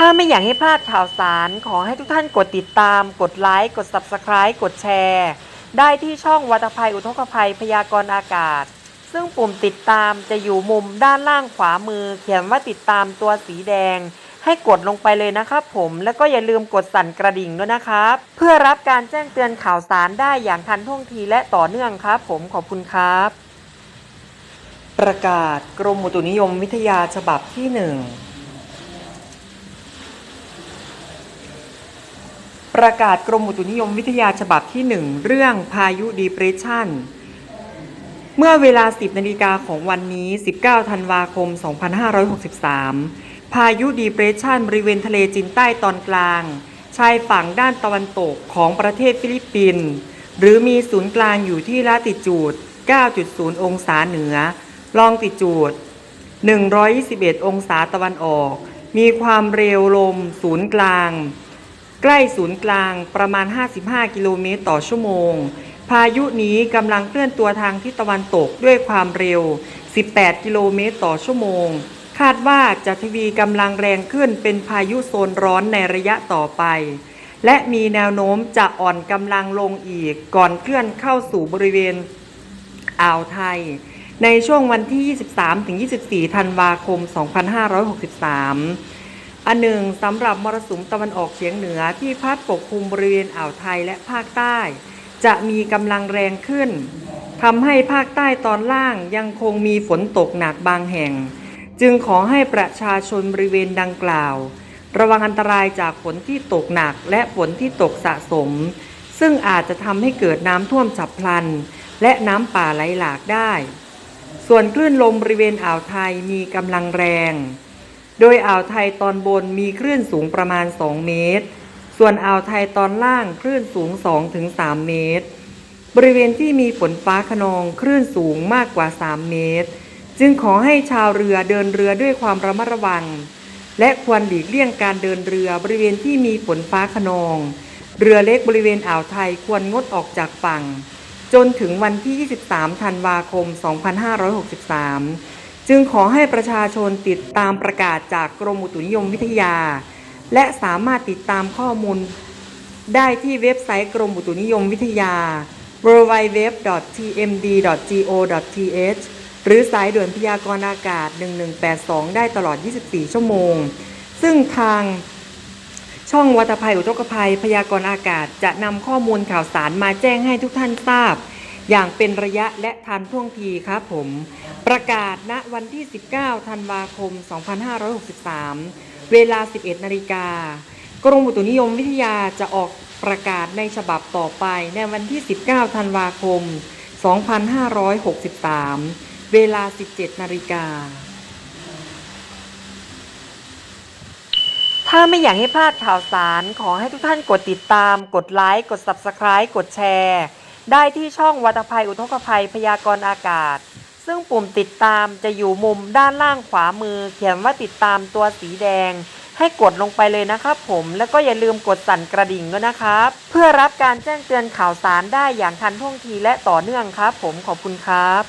ถ้าไม่อยากให้พลาดข่าวสาร ขอให้ทุกท่านกดติดตาม กดไลค์ กด Subscribe กดแชร์ ได้ที่ช่องวัตภัยอุทกภัยพยากรณ์อากาศ ซึ่งปุ่มติดตามจะอยู่มุมด้านล่างขวามือ เขียนว่าติดตามตัวสีแดง ให้กดลงไปเลยนะครับผมแล้วก็อย่าลืมกดสั่นกระดิ่งด้วยนะครับ เพื่อรับการแจ้งเตือนข่าวสารได้อย่างทันท่วงทีและต่อเนื่องครับ ผมขอบคุณครับ ประกาศกรมอุตุนิยมวิทยาฉบับที่ 1 ประกาศกรมอุตุนิยมวิทยาฉบับที่ 1 เรื่องพายุดีเพรสชันเมื่อเวลา 10นาฬิกาของวันนี้ 19 ธันวาคม 2563 พายุดีเพรสชันบริเวณทะเลจีนใต้ตอนกลาง ชายฝั่งด้านตะวันตกของประเทศฟิลิปปินส์หรือมีศูนย์กลางอยู่ที่ลาติจูด 9.0 องศาเหนือ ลองติจูด 121 องศาตะวันออก มีความเร็วลมศูนย์กลาง ใกล้ศูนย์กลางประมาณ 55 กิโลเมตรต่อชั่วโมง พายุนี้กำลังเคลื่อนตัวทางทิศตะวันตกด้วยความเร็ว 18 กิโลเมตรต่อชั่วโมง คาดว่าจะทวีกำลังแรงขึ้นเป็นพายุโซนร้อนในระยะต่อไป และมีแนวโน้มจะอ่อนกำลังลงอีกก่อนเคลื่อนเข้าสู่บริเวณอ่าวไทย ในช่วงวันที่ 23-24 ธันวาคม 2563 อันหนึ่งสำหรับมรสุมตะวันออกเฉียงเหนือที่พัดปกคลุมบริเวณอ่าวไทยและภาคใต้ จะมีกำลังแรงขึ้นทำให้ภาคใต้ตอนล่างยังคงมีฝนตกหนักบางแห่ง จึงขอให้ประชาชนบริเวณดังกล่าว ระวังอันตรายจากฝนที่ตกหนักและฝนที่ตกสะสม ซึ่งอาจจะทำให้เกิดน้ำท่วมฉับพลัน และน้ำป่าไหลหลากได้ ส่วนคลื่นลมบริเวณอ่าวไทยมีกำลังแรง โดยอ่าวไทยตอนบนมีคลื่นสูงประมาณ 2 เมตร ส่วนอ่าวไทยตอนล่างคลื่นสูง 2-3 เมตร บริเวณที่มีฝนฟ้าขนองคลื่นสูงมากกว่า 3 เมตร จึงขอให้ชาวเรือเดินเรือด้วยความระมัดระวัง และควรหลีกเลี่ยงการเดินเรือบริเวณที่มีฝนฟ้าขนอง เรือเล็กบริเวณอ่าวไทยควรงดออกจากฝั่ง จนถึงวันที่ 23 ธันวาคม 2563 จึงขอให้ประชาชนติดตามประกาศจากกรมอุตุนิยมวิทยา และสามารถติดตามข้อมูล ได้ที่เว็บไซต์กรมอุตุนิยมวิทยา www.tmd.go.th หรือสายด่วนพยากรณ์อากาศ 1182 ได้ตลอด 24 ชั่วโมง ซึ่งทางช่องวัตภัยอุทกภัยพยากรณ์อากาศจะนำข้อมูลข่าวสารมาแจ้งให้ทุกท่านทราบ อย่างเป็นระยะและทันท่วงทีครับผม ประกาศณวันที่ 19 ธันวาคม 2563 เวลา 11 นาฬิกากรมอุตุนิยมวิทยาจะออกประกาศในฉบับต่อไปในวันที่ 19 ธันวาคม 2563 เวลา 17 นาฬิกา ถ้าไม่อยากให้พลาดข่าวสาร ขอให้ทุกท่านกดติดตาม กดไลค์ กด Subscribe กดแชร์ ได้ที่ช่องวัตภัยอุทกภัยพยากรณ์อากาศ ซึ่งปุ่มติดตามจะอยู่มุมด้านล่างขวามือ เขียนว่าติดตามตัวสีแดง ให้กดลงไปเลยนะครับผมแล้วก็อย่าลืมกดสั่นกระดิ่งด้วยนะครับ เพื่อรับการแจ้งเตือนข่าวสารได้อย่างทันท่วงทีและต่อเนื่องครับ ผมขอบคุณครับ